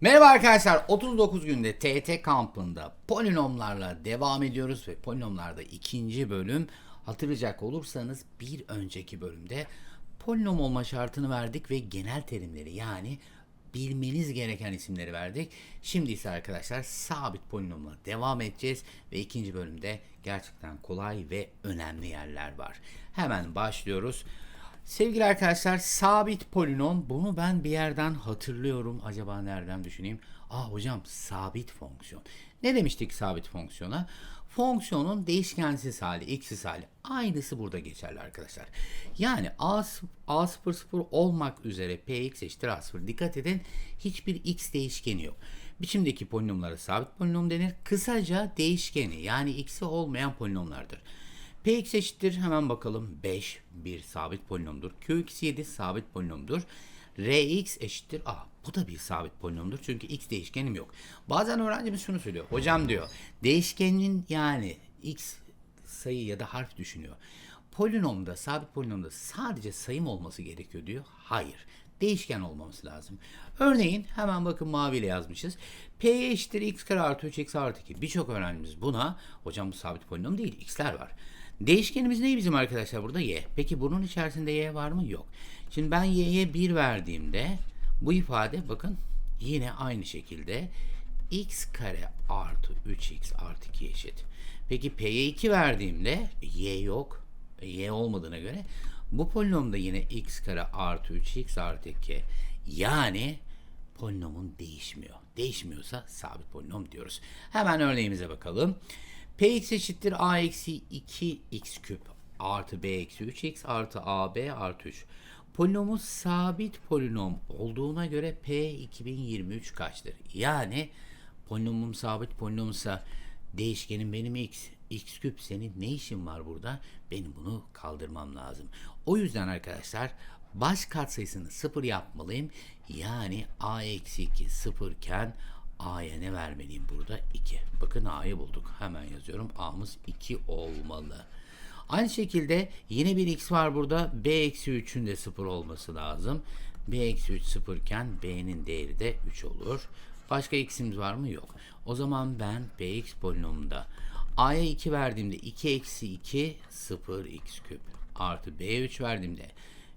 Merhaba arkadaşlar 39 günde TET kampında polinomlarla devam ediyoruz ve polinomlarda ikinci bölüm hatırlayacak olursanız bir önceki bölümde polinom olma şartını verdik ve genel terimleri yani bilmeniz gereken isimleri verdik. Şimdi ise arkadaşlar sabit polinomla devam edeceğiz ve ikinci bölümde gerçekten kolay ve önemli yerler var. Hemen başlıyoruz. Sevgili arkadaşlar sabit polinom bunu ben bir yerden hatırlıyorum. Acaba nereden düşüneyim? Aa hocam sabit fonksiyon. Ne demiştik sabit fonksiyona? Fonksiyonun değişkensiz hali, x'siz hali. Aynısı burada geçerli arkadaşlar. Yani a, a0 0 olmak üzere px eşittir a0. Dikkat edin hiçbir x değişkeni yok. Biçimdeki polinomlara sabit polinom denir. Kısaca değişkeni yani x'i olmayan polinomlardır. Px eşittir hemen bakalım 5 bir sabit polinomdur. Qx 7 sabit polinomdur. Rx eşittir a bu da bir sabit polinomdur çünkü x değişkenim yok. Bazen öğrencimiz şunu söylüyor. Hocam diyor değişkenin yani x sayı ya da harf düşünüyor. Polinomda sabit polinomda sadece sayım olması gerekiyor diyor. Hayır değişken olmaması lazım. Örneğin hemen bakın maviyle yazmışız. P eşittir x kare artı 3x artı 2. Birçok öğrencimiz buna hocam bu sabit polinom değil x'ler var. Değişkenimiz ne bizim arkadaşlar burada? Y. Peki bunun içerisinde y var mı? Yok. Şimdi ben y'ye 1 verdiğimde bu ifade bakın yine aynı şekilde x kare artı 3x artı 2 eşit. Peki p'ye 2 verdiğimde y yok. E, y olmadığına göre bu polinomda yine x kare artı 3x artı 2. Yani polinomun değişmiyor. Değişmiyorsa sabit polinom diyoruz. Hemen örneğimize bakalım. Px eşittir a eksi 2x küp artı b eksi 3x artı ab artı 3. Polinomumuz sabit polinom olduğuna göre p 2023 kaçtır? Yani polinomum sabit polinomsa değişkenim benim x. x küp senin ne işin var burada? Benim bunu kaldırmam lazım. O yüzden arkadaşlar baş katsayısını sıfır yapmalıyım. Yani a eksi 2 sıfırken A'ya ne vermeliyim burada? 2. Bakın A'yı bulduk. Hemen yazıyorum. A'mız 2 olmalı. Aynı şekilde yine bir x var burada. B eksi 3'ün de 0 olması lazım. B eksi 3 sıfır iken B'nin değeri de 3 olur. Başka x'imiz var mı? Yok. O zaman ben Bx polinomunda A'ya 2 verdiğimde 2 eksi 2 0 x küp artı B'ye 3 verdiğimde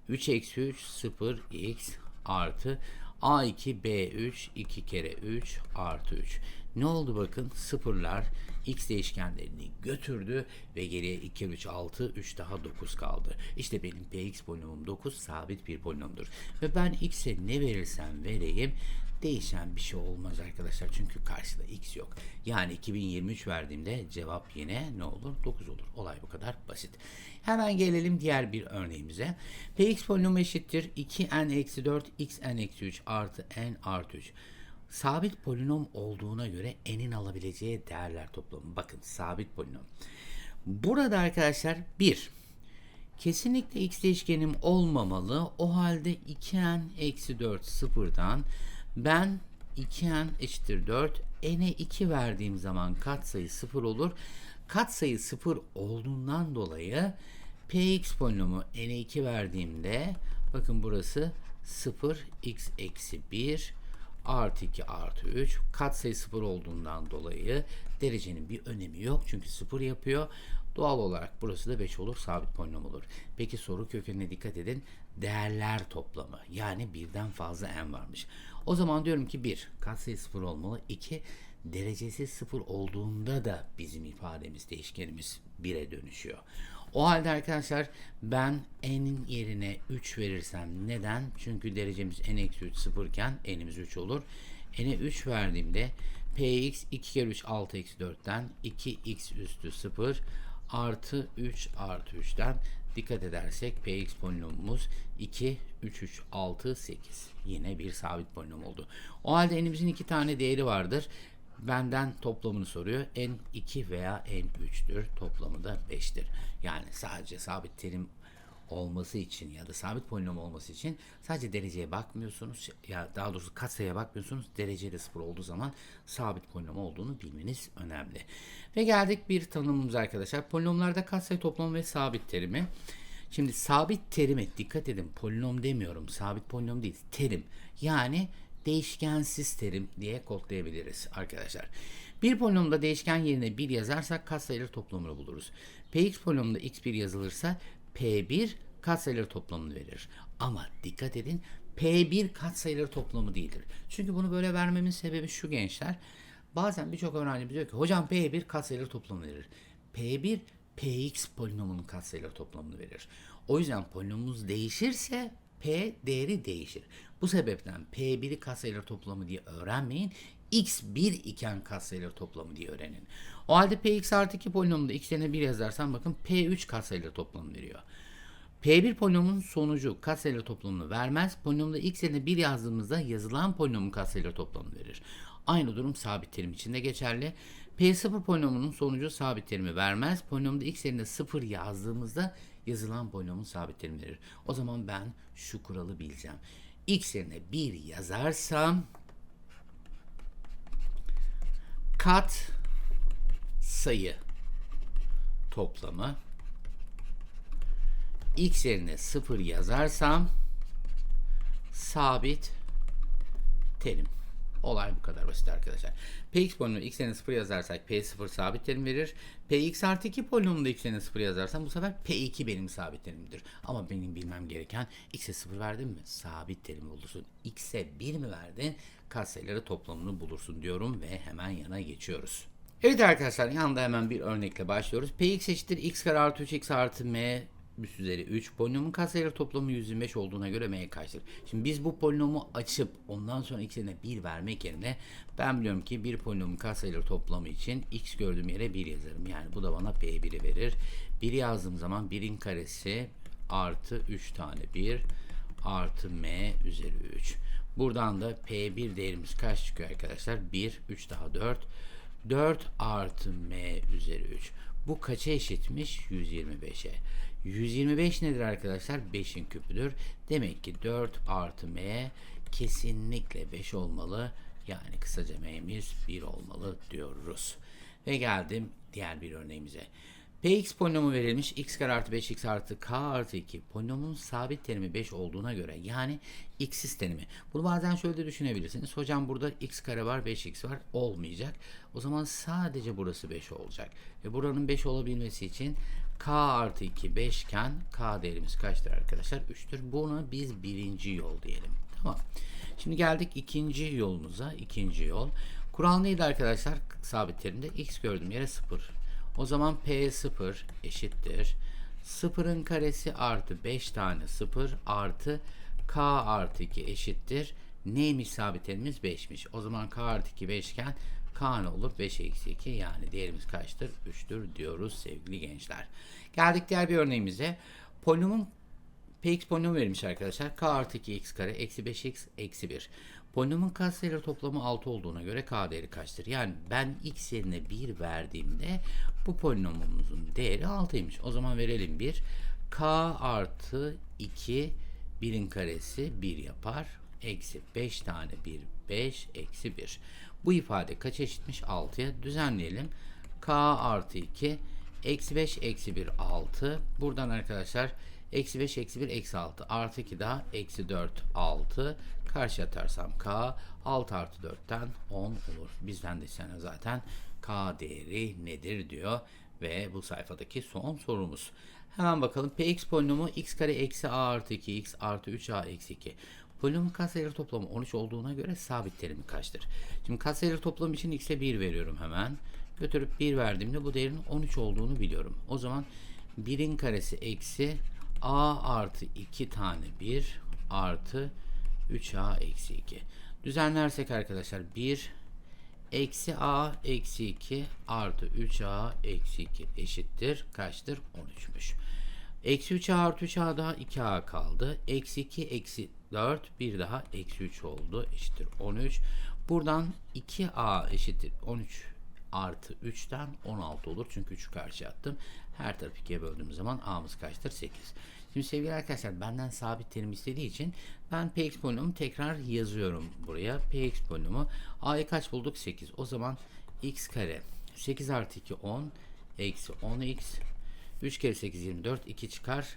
3 eksi 3 0 x artı A2 B3 2 kere 3 artı 3. Ne oldu bakın sıfırlar x değişkenlerini götürdü ve geriye 2 kere 3 6 3 daha 9 kaldı. İşte benim px polinomum 9 sabit bir polinomdur. Ve ben x'e ne verirsem vereyim değişen bir şey olmaz arkadaşlar. Çünkü karşıda x yok. Yani 2023 verdiğimde cevap yine ne olur? 9 olur. Olay bu kadar basit. Hemen gelelim diğer bir örneğimize. Px polinomu eşittir 2n-4 xn-3 artı n artı 3. Sabit polinom olduğuna göre n'in alabileceği değerler toplamı. Bakın sabit polinom. Burada arkadaşlar 1. Kesinlikle x değişkenim olmamalı. O halde 2n eksi 4 sıfırdan ben 2n eşittir 4 n'e 2 verdiğim zaman katsayı 0 olur. Katsayı 0 olduğundan dolayı px polinomu n'e 2 verdiğimde bakın burası 0 x eksi 1 artı 2 artı 3 katsayı 0 olduğundan dolayı derecenin bir önemi yok çünkü 0 yapıyor. Doğal olarak burası da 5 olur sabit polinom olur. Peki soru kökenine dikkat edin değerler toplamı yani birden fazla n varmış. O zaman diyorum ki 1 katsayı 0 olmalı 2 derecesi 0 olduğunda da bizim ifademiz değişkenimiz 1'e dönüşüyor. O halde arkadaşlar ben n'in yerine 3 verirsem neden? Çünkü derecemiz n-3 0 iken n'imiz 3 olur. n'e 3 verdiğimde px 2 kere 3 6 eksi 4'ten 2x üstü 0 artı 3 artı 3'ten dikkat edersek px polinomumuz 2, 3, 3, 6, 8. Yine bir sabit polinom oldu. O halde n'imizin iki tane değeri vardır. Benden toplamını soruyor. n 2 veya n 3'tür. Toplamı da 5'tir. Yani sadece sabit terim olması için ya da sabit polinom olması için sadece dereceye bakmıyorsunuz. Ya daha doğrusu katsayıya bakmıyorsunuz. Derece de sıfır olduğu zaman sabit polinom olduğunu bilmeniz önemli. Ve geldik bir tanımımız arkadaşlar. Polinomlarda katsayı toplamı ve sabit terimi. Şimdi sabit terime dikkat edin. Polinom demiyorum. Sabit polinom değil. Terim. Yani değişkensiz terim diye kodlayabiliriz arkadaşlar. Bir polinomda değişken yerine 1 yazarsak katsayılar toplamını buluruz. Px polinomunda x1 yazılırsa P1 katsayıları toplamını verir. Ama dikkat edin P1 katsayıları toplamı değildir. Çünkü bunu böyle vermemin sebebi şu gençler. Bazen birçok öğrenci diyor ki hocam P1 katsayıları toplamını verir. P1 Px polinomunun katsayıları toplamını verir. O yüzden polinomumuz değişirse P değeri değişir. Bu sebepten P1'i katsayıları toplamı diye öğrenmeyin. X1 iken katsayıları toplamı diye öğrenin. O halde Px artı 2 polinomunda x yerine 1 yazarsam bakın P3 katsayıları toplamı veriyor. P1 polinomun sonucu katsayıları toplamını vermez. Polinomda x yerine 1 yazdığımızda yazılan polinomun katsayıları toplamını verir. Aynı durum sabit terim için de geçerli. P0 polinomunun sonucu sabit terimi vermez. Polinomda x yerine 0 yazdığımızda yazılan polinomun sabit terimi verir. O zaman ben şu kuralı bileceğim. x yerine 1 yazarsam kat sayı toplamı x yerine 0 yazarsam sabit terim. Olay bu kadar basit arkadaşlar. Px polinomunda x yerine 0 yazarsak P0 sabit terim verir. Px artı 2 polinomunda x yerine 0 yazarsam bu sefer P2 benim sabit terimimdir. Ama benim bilmem gereken x'e 0 verdin mi? Sabit terimi bulursun. x'e 1 mi verdin? Katsayıları toplamını bulursun diyorum ve hemen yana geçiyoruz. Evet arkadaşlar yanında hemen bir örnekle başlıyoruz. Px eşittir x kare artı 3x artı m üst üzeri 3. Polinomun katsayıları toplamı 125 olduğuna göre m kaçtır? Şimdi biz bu polinomu açıp ondan sonra x'ine 1 vermek yerine ben biliyorum ki bir polinomun katsayıları toplamı için x gördüğüm yere 1 yazarım. Yani bu da bana p1'i verir. 1 yazdığım zaman 1'in karesi artı 3 tane 1 artı m üzeri 3. Buradan da p1 değerimiz kaç çıkıyor arkadaşlar? 1, 3 daha 4. 4 artı m üzeri 3. Bu kaça eşitmiş? 125'e. 125 nedir arkadaşlar? 5'in küpüdür. Demek ki 4 artı m kesinlikle 5 olmalı. Yani kısaca m'miz 1 olmalı diyoruz. Ve geldim diğer bir örneğimize. Px polinomu verilmiş x kare artı 5x artı k artı 2 polinomun sabit terimi 5 olduğuna göre yani x'siz terimi. Bunu bazen şöyle de düşünebilirsiniz. Hocam burada x kare var 5x var olmayacak. O zaman sadece burası 5 olacak. Ve buranın 5 olabilmesi için k artı 2 5 iken k değerimiz kaçtır arkadaşlar? 3'tür. Buna biz birinci yol diyelim. Tamam. Şimdi geldik ikinci yolumuza. İkinci yol. Kural neydi arkadaşlar? Sabit terimde x gördüğüm yere 0. O zaman P0 eşittir. 0'ın karesi artı 5 tane 0 artı K artı 2 eşittir. Neymiş sabit terimimiz? 5'miş. O zaman K artı 2 5 iken K ne olur? 5 eksi 2 yani değerimiz kaçtır? 3'tür diyoruz sevgili gençler. Geldik diğer bir örneğimize. Polinomun Px polinom verilmiş arkadaşlar. K artı 2x kare eksi 5x eksi 1. Polinomun katsayıları toplamı 6 olduğuna göre k değeri kaçtır? Yani ben x yerine 1 verdiğimde bu polinomumuzun değeri 6'ymış. O zaman verelim 1. k artı 2 1'in karesi 1 yapar. Eksi 5 tane 1 5 eksi 1. Bu ifade kaç eşitmiş? 6'ya düzenleyelim. k artı 2 eksi 5 eksi 1 6. Buradan arkadaşlar Eksi 5, eksi 1, eksi 6. Artı 2 daha eksi 4, 6. Karşı atarsam k 6 artı 4'ten 10 olur. Bizden de sana zaten k değeri nedir diyor. Ve bu sayfadaki son sorumuz. Hemen bakalım. Px polinomu x kare eksi a artı 2 x artı 3a eksi 2. Polinomun katsayıları toplamı 13 olduğuna göre sabit terimi kaçtır? Şimdi katsayıları toplamı için x'e 1 veriyorum hemen. Götürüp 1 verdiğimde bu değerin 13 olduğunu biliyorum. O zaman 1'in karesi eksi a artı 2 tane 1 artı 3a eksi 2. Düzenlersek arkadaşlar 1 eksi a eksi 2 artı 3a eksi 2 eşittir. Kaçtır? 13'müş. Eksi 3a artı 3a daha 2a kaldı. Eksi 2 eksi 4 bir daha eksi 3 oldu. Eşittir 13. Buradan 2a eşittir 13 artı 3'ten 16 olur. Çünkü 3'ü karşı attım. Her tarafı 2'ye böldüğümüz zaman a'mız kaçtır? 8. Şimdi sevgili arkadaşlar benden sabit terim istediği için ben px polinomu tekrar yazıyorum buraya. px polinomu a'yı kaç bulduk? 8. O zaman x kare 8 artı 2 10 eksi 10x 3 kere 8 24 2 çıkar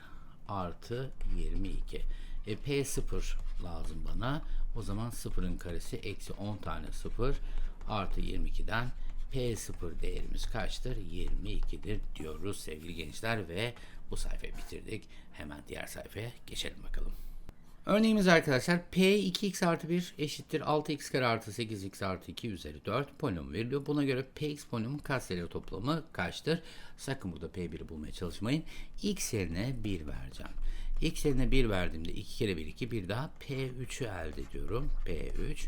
artı 22. E, P0 lazım bana. O zaman sıfırın karesi eksi 10 tane sıfır artı 22'den P0 değerimiz kaçtır? 22'dir diyoruz sevgili gençler ve bu sayfayı bitirdik. Hemen diğer sayfaya geçelim bakalım. Örneğimiz arkadaşlar P 2x artı 1 eşittir 6x kare artı 8x artı 2 üzeri 4 polinom veriliyor. Buna göre Px polinomun katsayıları toplamı kaçtır? Sakın burada P1'i bulmaya çalışmayın. x yerine 1 vereceğim. x yerine 1 verdiğimde 2 kere 1 2 bir daha P3'ü elde ediyorum. P3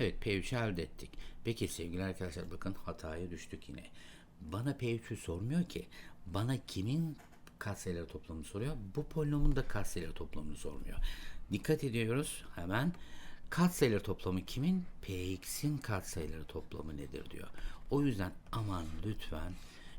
Evet P3'ü elde ettik. Peki sevgili arkadaşlar bakın hataya düştük yine. Bana P3'ü sormuyor ki. Bana kimin katsayıları toplamını soruyor. Bu polinomun da katsayıları toplamını sormuyor. Dikkat ediyoruz hemen. Katsayıları toplamı kimin? Px'in katsayıları toplamı nedir diyor. O yüzden aman lütfen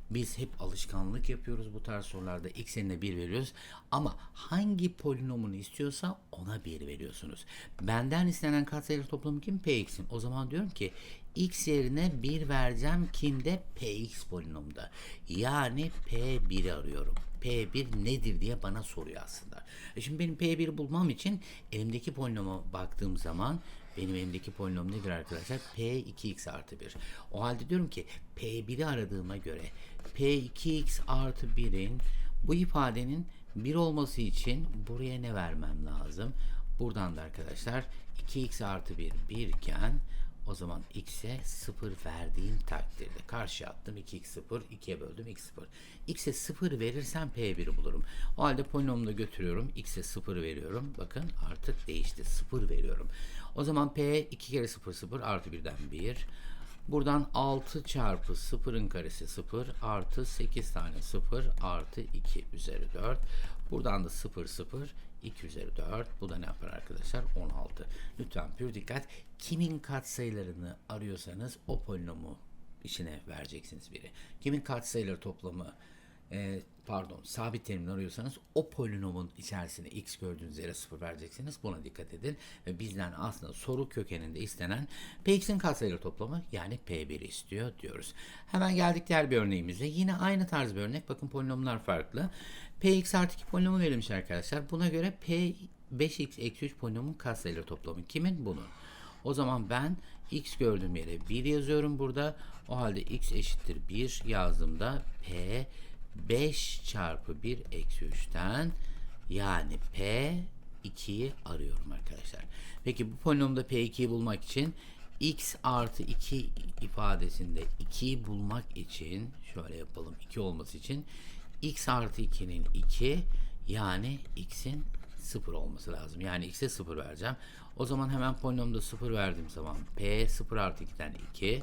biz hep alışkanlık yapıyoruz bu tarz sorularda. X yerine 1 veriyoruz. Ama hangi polinomunu istiyorsa ona 1 veriyorsunuz. Benden istenen katsayıları toplamı kim? Px'in. O zaman diyorum ki x yerine 1 vereceğim kimde? Px polinomda. Yani P1'i arıyorum. P1 nedir diye bana soruyor aslında. E şimdi benim P1'i bulmam için elimdeki polinoma baktığım zaman benim elimdeki polinom nedir arkadaşlar? P2x artı 1. O halde diyorum ki P1'i aradığıma göre P2x artı 1'in bu ifadenin 1 olması için buraya ne vermem lazım? Buradan da arkadaşlar 2x artı 1 1 iken o zaman x'e 0 verdiğim takdirde karşı attım 2x 0 2'ye böldüm x 0. x'e 0 verirsem p1'i bulurum. O halde polinomu da götürüyorum. x'e 0 veriyorum. Bakın artık değişti. 0 veriyorum. O zaman p 2 kere 0 0 artı 1'den 1. Buradan 6 çarpı 0'ın karesi 0 artı 8 tane 0 artı 2 üzeri 4. Buradan da 0 0 2 üzeri 4. Bu da ne yapar arkadaşlar? 16. Lütfen pür dikkat. Kimin katsayılarını arıyorsanız o polinomu içine vereceksiniz biri. Kimin katsayıları toplamı e, pardon sabit terimini arıyorsanız o polinomun içerisine x gördüğünüz yere 0 vereceksiniz. Buna dikkat edin. Ve bizden aslında soru kökeninde istenen px'in katsayıları toplamı yani p1 istiyor diyoruz. Hemen geldik diğer bir örneğimize. Yine aynı tarz bir örnek. Bakın polinomlar farklı. px artı 2 polinomu verilmiş arkadaşlar. Buna göre p 5x eksi 3 polinomun katsayıları toplamı kimin? Bunun. O zaman ben x gördüğüm yere 1 yazıyorum burada. O halde x eşittir 1 yazdığımda p 5 çarpı 1 eksi 3'ten yani P 2'yi arıyorum arkadaşlar. Peki bu polinomda P2'yi bulmak için x artı 2 ifadesinde 2'yi bulmak için şöyle yapalım 2 olması için x artı 2'nin 2 yani x'in 0 olması lazım. Yani x'e 0 vereceğim. O zaman hemen polinomda 0 verdiğim zaman p 0 artı 2'den 2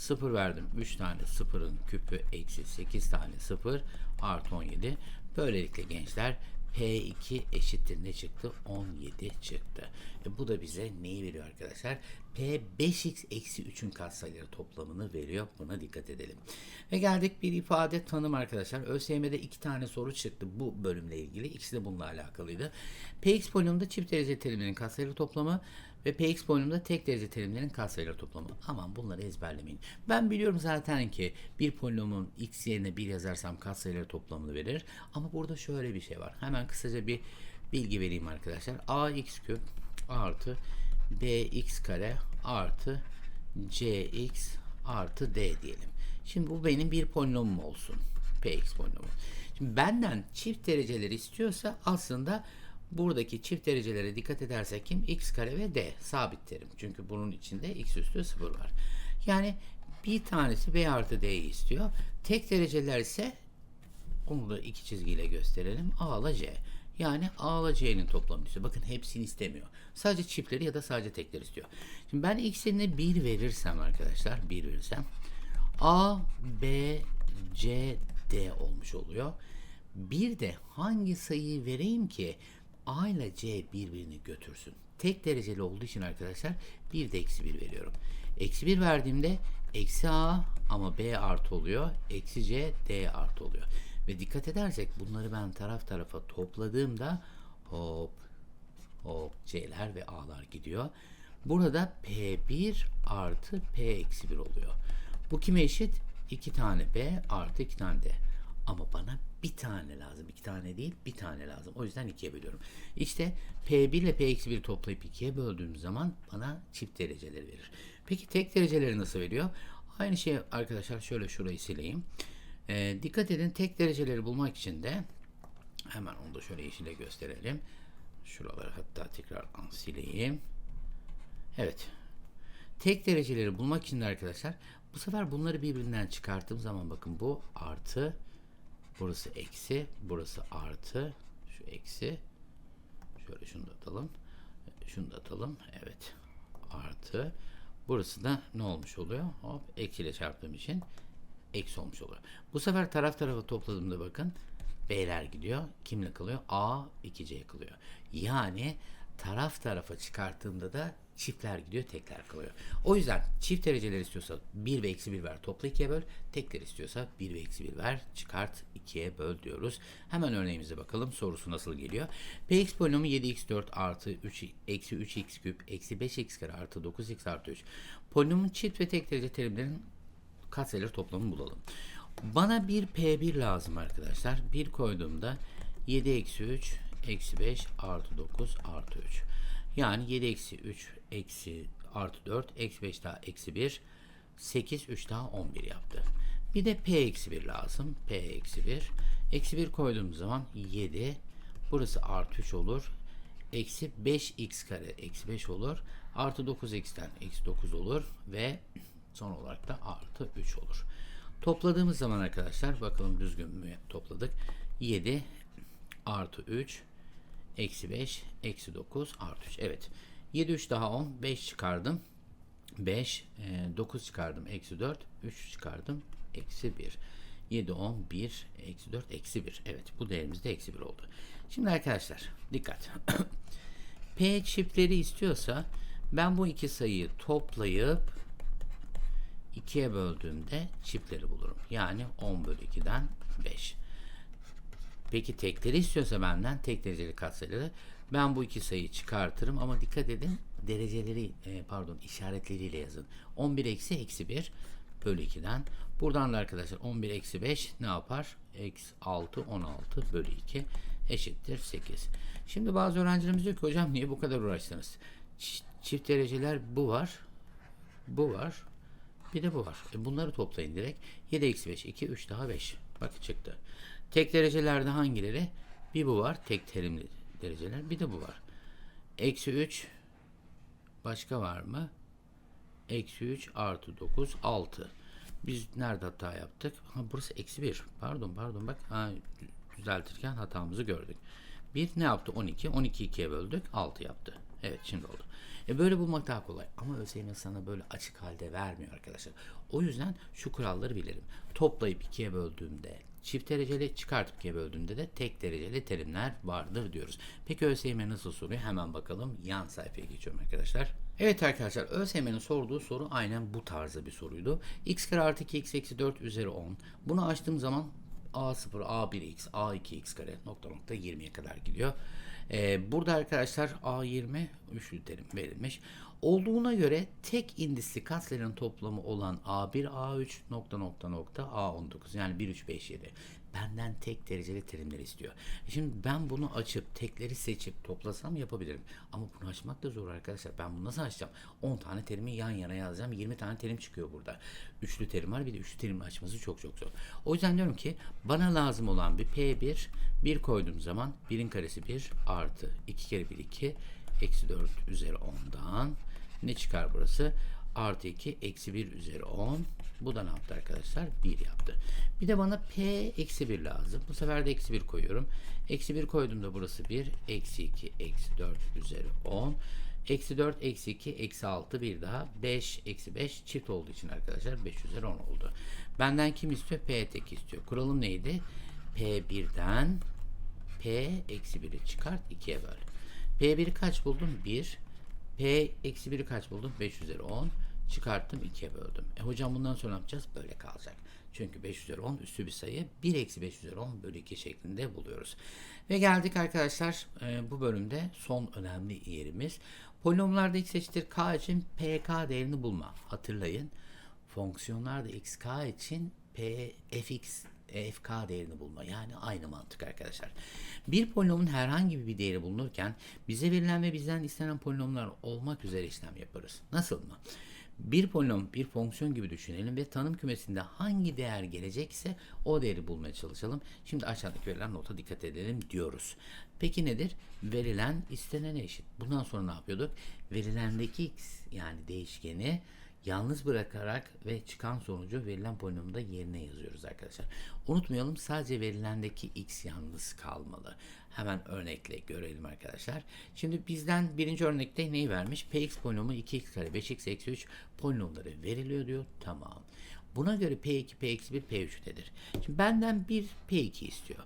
0 verdim. 3 tane 0'ın küpü eksi 8 tane 0 artı 17. Böylelikle gençler P2 eşittir ne çıktı? 17 çıktı. E bu da bize neyi veriyor arkadaşlar? P 5x eksi 3'ün katsayıları toplamını veriyor. Buna dikkat edelim. Ve geldik bir ifade tanım arkadaşlar. ÖSYM'de iki tane soru çıktı bu bölümle ilgili. İkisi de bununla alakalıydı. Px polinomda çift derece terimlerin katsayıları toplamı ve px polinomda tek derece terimlerin katsayıları toplamı. Aman bunları ezberlemeyin. Ben biliyorum zaten ki bir polinomun x yerine 1 yazarsam katsayıları toplamını verir. Ama burada şöyle bir şey var. Hemen kısaca bir bilgi vereyim arkadaşlar. ax küp artı bx kare artı cx artı d diyelim. Şimdi bu benim bir polinomum olsun. px polinomu. Şimdi benden çift dereceleri istiyorsa aslında buradaki çift derecelere dikkat edersek kim? x kare ve d sabit terim. Çünkü bunun içinde x üstü 0 var. Yani bir tanesi b artı d'yi istiyor. Tek dereceler ise onu da iki çizgiyle gösterelim. a ile c. Yani A ile C'nin toplamını istiyor. Bakın hepsini istemiyor. Sadece çiftleri ya da sadece tekleri istiyor. Şimdi ben x yerine 1 verirsem arkadaşlar 1 verirsem A, B, C, D olmuş oluyor. Bir de hangi sayıyı vereyim ki A ile C birbirini götürsün. Tek dereceli olduğu için arkadaşlar bir de eksi 1 veriyorum. Eksi 1 verdiğimde eksi A ama B artı oluyor. Eksi C, D artı oluyor. Ve dikkat edersek bunları ben taraf tarafa topladığımda hop hop C'ler ve A'lar gidiyor. Burada P1 artı P eksi 1 oluyor. Bu kime eşit? 2 tane B artı 2 tane D. Ama bana bir tane lazım. iki tane değil bir tane lazım. O yüzden ikiye bölüyorum. İşte P1 ile P-1'i toplayıp ikiye böldüğüm zaman bana çift dereceleri verir. Peki tek dereceleri nasıl veriyor? Aynı şey arkadaşlar şöyle şurayı sileyim. Ee, dikkat edin tek dereceleri bulmak için de hemen onu da şöyle yeşile gösterelim. Şuraları hatta tekrardan sileyim. Evet. Tek dereceleri bulmak için de arkadaşlar bu sefer bunları birbirinden çıkarttığım zaman bakın bu artı burası eksi burası artı şu eksi. Şöyle şunu da atalım. Şunu da atalım. Evet. Artı. Burası da ne olmuş oluyor? Hop. Eksiyle çarptığım için eksi olmuş oluyor. Bu sefer taraf tarafa topladığımda bakın B'ler gidiyor. Kimle kalıyor? A 2C kalıyor. Yani taraf tarafa çıkarttığımda da çiftler gidiyor, tekler kalıyor. O yüzden çift dereceler istiyorsa 1 ve eksi 1 ver topla 2'ye böl. Tekler istiyorsa 1 ve eksi 1 ver çıkart 2'ye böl diyoruz. Hemen örneğimize bakalım sorusu nasıl geliyor. Px polinomu 7x4 artı 3 eksi 3x küp eksi 5x kare artı 9x artı 3. Polinomun çift ve tek derece terimlerin katsayıları toplamını bulalım. Bana bir P1 lazım arkadaşlar. 1 koyduğumda 7 eksi 3 eksi 5 artı 9 artı 3. Yani 7 eksi 3 eksi artı 4 eksi 5 daha eksi 1 8 3 daha 11 yaptı. Bir de P eksi 1 lazım. P eksi 1. Eksi 1 koyduğum zaman 7 burası artı 3 olur. Eksi 5x kare eksi 5 olur. Artı 9x'ten eksi 9 olur. Ve son olarak da artı 3 olur. Topladığımız zaman arkadaşlar bakalım düzgün mü topladık. 7 artı 3 eksi 5 eksi 9 artı 3. Evet. 7 3 daha 10 5 çıkardım. 5 e, 9 çıkardım eksi 4 3 çıkardım eksi 1. 7 10 1 eksi 4 eksi 1. Evet bu değerimiz de eksi 1 oldu. Şimdi arkadaşlar dikkat. P çiftleri istiyorsa ben bu iki sayıyı toplayıp 2'ye böldüğümde çiftleri bulurum. Yani 10 bölü 2'den 5. Peki tekleri istiyorsa benden tek dereceli katsayıları ben bu iki sayıyı çıkartırım ama dikkat edin dereceleri e, pardon işaretleriyle yazın. 11 eksi eksi 1 bölü 2'den. Buradan da arkadaşlar 11 eksi 5 ne yapar? Eksi 6 16 bölü 2 eşittir 8. Şimdi bazı öğrencilerimiz diyor ki hocam niye bu kadar uğraştınız? Çift dereceler bu var. Bu var. Bir de bu var. E bunları toplayın direkt. 7 eksi 5 2 3 daha 5. Bak çıktı. Tek derecelerde hangileri? Bir bu var. Tek terimli dereceler. Bir de bu var. Eksi 3 başka var mı? Eksi 3 artı 9 6. Biz nerede hata yaptık? Ha, burası eksi 1. Pardon pardon bak. Ha, düzeltirken hatamızı gördük. Bir ne yaptı? 12. 12 ikiye böldük. 6 yaptı. Evet şimdi oldu. E böyle bulmak daha kolay. Ama ÖSYM sana böyle açık halde vermiyor arkadaşlar. O yüzden şu kuralları bilelim. Toplayıp ikiye böldüğümde çift dereceli çıkartıp ikiye böldüğümde de tek dereceli terimler vardır diyoruz. Peki ÖSYM nasıl soruyor? Hemen bakalım. Yan sayfaya geçiyorum arkadaşlar. Evet arkadaşlar ÖSYM'nin sorduğu soru aynen bu tarzda bir soruydu. x kare artı 2x eksi 4 üzeri 10. Bunu açtığım zaman A0, A1x, A2x kare nokta nokta 20'ye kadar gidiyor. Ee, burada arkadaşlar A20 üçlü terim verilmiş. Olduğuna göre tek indisli katsayıların toplamı olan A1, A3 nokta nokta nokta A19 yani 1, 3, 5, 7 benden tek dereceli terimleri istiyor. Şimdi ben bunu açıp tekleri seçip toplasam yapabilirim. Ama bunu açmak da zor arkadaşlar. Ben bunu nasıl açacağım? 10 tane terimi yan yana yazacağım. 20 tane terim çıkıyor burada. Üçlü terim var. Bir de üçlü terimle açması çok çok zor. O yüzden diyorum ki bana lazım olan bir P1 1 koyduğum zaman 1'in karesi 1 artı 2 kere 1 2 eksi 4 üzeri 10'dan ne çıkar burası? Artı 2 eksi 1 üzeri 10. Bu da ne yaptı arkadaşlar? 1 yaptı. Bir de bana P eksi 1 lazım. Bu sefer de eksi 1 koyuyorum. Eksi 1 koyduğumda burası 1. Eksi 2 eksi 4 üzeri 10. Eksi 4 eksi 2 eksi 6 bir daha 5 eksi 5 çift olduğu için arkadaşlar 5 üzeri 10 oldu. Benden kim istiyor? P tek istiyor. Kuralım neydi? P1'den P eksi 1'i çıkart 2'ye böl. P1'i kaç buldum? 1. P eksi 1'i kaç buldum? 5 üzeri 10. Çıkarttım 2'ye böldüm. E hocam bundan sonra ne yapacağız? Böyle kalacak. Çünkü 5 üzeri 10 üstü bir sayı. 1 eksi 5 üzeri 10 bölü 2 şeklinde buluyoruz. Ve geldik arkadaşlar e, bu bölümde son önemli yerimiz. Polinomlarda x eşittir k için pk değerini bulma. Hatırlayın. Fonksiyonlarda xk için p fx EFK değerini bulma. Yani aynı mantık arkadaşlar. Bir polinomun herhangi bir değeri bulunurken bize verilen ve bizden istenen polinomlar olmak üzere işlem yaparız. Nasıl mı? Bir polinom bir fonksiyon gibi düşünelim ve tanım kümesinde hangi değer gelecekse o değeri bulmaya çalışalım. Şimdi aşağıdaki verilen nota dikkat edelim diyoruz. Peki nedir? Verilen istenene eşit. Bundan sonra ne yapıyorduk? Verilendeki x yani değişkeni yalnız bırakarak ve çıkan sonucu verilen polinomda yerine yazıyoruz arkadaşlar. Unutmayalım sadece verilendeki x yalnız kalmalı. Hemen örnekle görelim arkadaşlar. Şimdi bizden birinci örnekte neyi vermiş? px polinomu 2x kare 5x eksi 3 polinomları veriliyor diyor. Tamam. Buna göre p2, p1, p3 nedir? Şimdi benden bir p2 istiyor.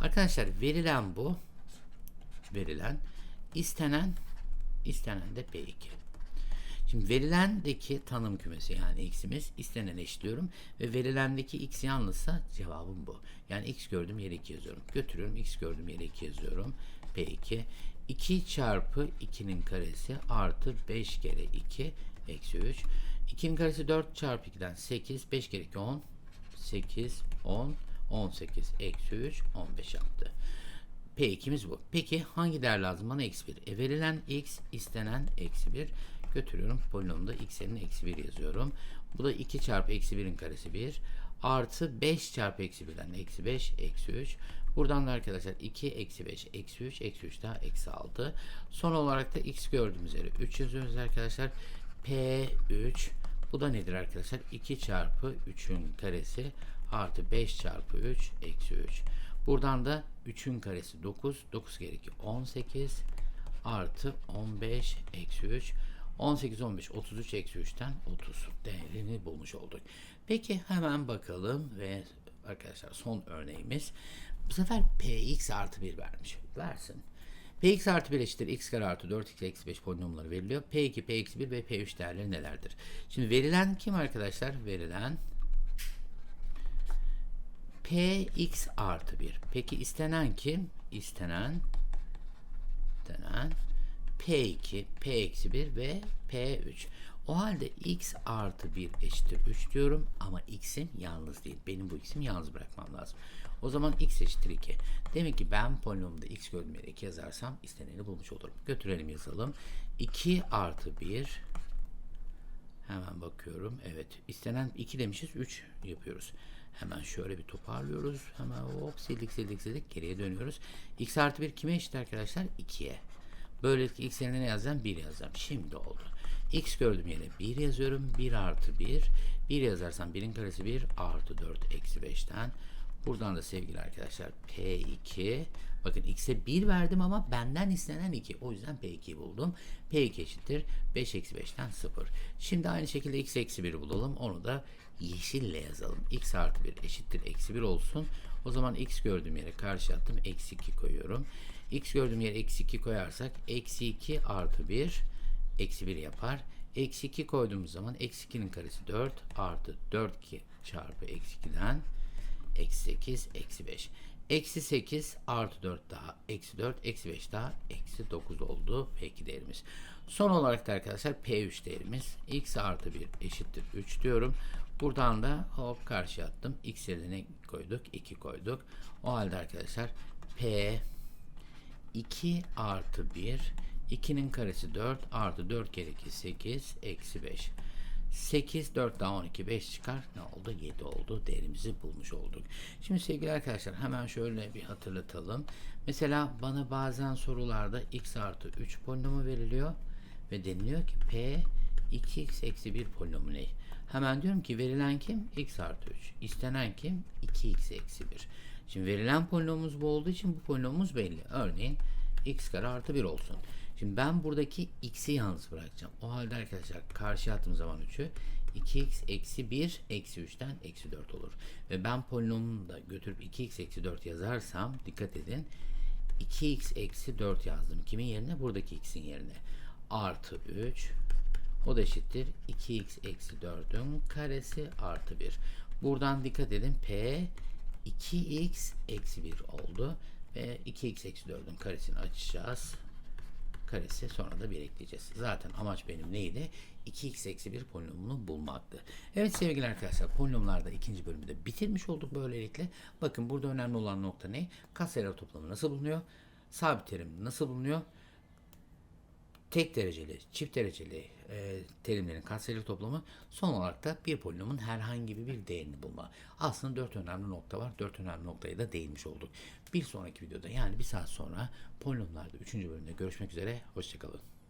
Arkadaşlar verilen bu. Verilen istenen istenen de p2. Şimdi verilendeki tanım kümesi yani x'imiz istenen eşliyorum ve verilendeki x yalnızsa cevabım bu. Yani x gördüğüm yere 2 yazıyorum. Götürüyorum x gördüğüm yere 2 yazıyorum. P2 2 çarpı 2'nin karesi artı 5 kere 2 eksi 3. 2'nin karesi 4 çarpı 2'den 8. 5 kere 2 10. 8, 10, 18 eksi 3 15 yaptı. P2'miz bu. Peki hangi değer lazım bana? Eksi 1. E, verilen x istenen eksi 1 götürüyorum. Polinomda x'in eksi 1 yazıyorum. Bu da 2 çarpı eksi 1'in karesi 1. Artı 5 çarpı eksi 1'den eksi 5 eksi 3. Buradan da arkadaşlar 2 eksi 5 eksi 3 eksi 3 daha eksi 6. Son olarak da x gördüğümüz yere 3 yazıyoruz arkadaşlar. P3 bu da nedir arkadaşlar? 2 çarpı 3'ün karesi artı 5 çarpı 3 eksi 3. Buradan da 3'ün karesi 9. 9 kere 2 18 artı 15 eksi 3. 18, 15, 33 eksi 3'ten 30 değerini bulmuş olduk. Peki hemen bakalım ve arkadaşlar son örneğimiz. Bu sefer px artı 1 vermiş. Versin. px artı 1 eşittir x kare artı 4x eksi 5 polinomları veriliyor. p2, p eksi 1 ve p3 değerleri nelerdir? Şimdi verilen kim arkadaşlar? Verilen px artı 1. Peki istenen kim? İstenen istenen P2, P-1 ve P3. O halde x artı 1 eşittir 3 diyorum ama x'im yalnız değil. Benim bu x'imi yalnız bırakmam lazım. O zaman x eşittir 2. Demek ki ben polinomda x yere 2 yazarsam isteneni bulmuş olurum. Götürelim yazalım. 2 artı 1 hemen bakıyorum. Evet istenen 2 demişiz 3 yapıyoruz. Hemen şöyle bir toparlıyoruz. Hemen hop sildik sildik sildik geriye dönüyoruz. x artı 1 kime eşit arkadaşlar? 2'ye. Böylelikle x yerine ne yazacağım? 1 yazacağım. Şimdi oldu. x gördüğüm yere 1 yazıyorum. 1 artı 1. 1 yazarsam 1'in karesi 1 artı 4 eksi 5'ten. Buradan da sevgili arkadaşlar P2 bakın x'e 1 verdim ama benden istenen 2. O yüzden P2'yi buldum. P2 eşittir 5 eksi 5'ten 0. Şimdi aynı şekilde x eksi 1'i bulalım. Onu da yeşille yazalım. x artı 1 eşittir eksi 1 olsun. O zaman x gördüğüm yere karşı attım. Eksi 2 koyuyorum x gördüğüm yere eksi 2 koyarsak eksi 2 artı 1 eksi 1 yapar. Eksi 2 koyduğumuz zaman eksi 2'nin karesi 4 artı 4 2 çarpı eksi 2'den eksi 8 eksi 5. Eksi 8 artı 4 daha eksi 4 eksi 5 daha eksi 9 oldu peki değerimiz. Son olarak da arkadaşlar P3 değerimiz x artı 1 eşittir 3 diyorum. Buradan da hop karşı attım. X yerine koyduk? 2 koyduk. O halde arkadaşlar P 2 artı 1 2'nin karesi 4 artı 4 kere 2 8 eksi 5 8 4 daha 12 5 çıkar. Ne oldu? 7 oldu. Değerimizi bulmuş olduk. Şimdi sevgili arkadaşlar hemen şöyle bir hatırlatalım. Mesela bana bazen sorularda x artı 3 polinomu veriliyor ve deniliyor ki p 2x eksi 1 polinomu ne hemen diyorum ki verilen kim? X artı 3 istenen kim? 2x eksi 1 Şimdi verilen polinomumuz bu olduğu için bu polinomumuz belli. Örneğin x kare artı 1 olsun. Şimdi ben buradaki x'i yalnız bırakacağım. O halde arkadaşlar karşı attığım zaman 3'ü 2x eksi 1 eksi 3'ten eksi 4 olur. Ve ben polinomumu da götürüp 2x eksi 4 yazarsam dikkat edin 2x eksi 4 yazdım. Kimin yerine? Buradaki x'in yerine. Artı 3 o da eşittir 2x eksi 4'ün karesi artı 1. Buradan dikkat edin p 2x eksi 1 oldu. Ve 2x eksi 4'ün karesini açacağız. karesi sonra da 1 ekleyeceğiz. Zaten amaç benim neydi? 2x eksi 1 polinomunu bulmaktı. Evet sevgili arkadaşlar polinomlarda ikinci bölümü de bitirmiş olduk böylelikle. Bakın burada önemli olan nokta ne? Katsayılar toplamı nasıl bulunuyor? Sabit terim nasıl bulunuyor? Tek dereceli, çift dereceli e, terimlerin katsayılı toplamı son olarak da bir polinomun herhangi bir değerini bulma. Aslında dört önemli nokta var. Dört önemli noktaya da değinmiş olduk. Bir sonraki videoda yani bir saat sonra polinomlarda üçüncü bölümde görüşmek üzere. Hoşçakalın.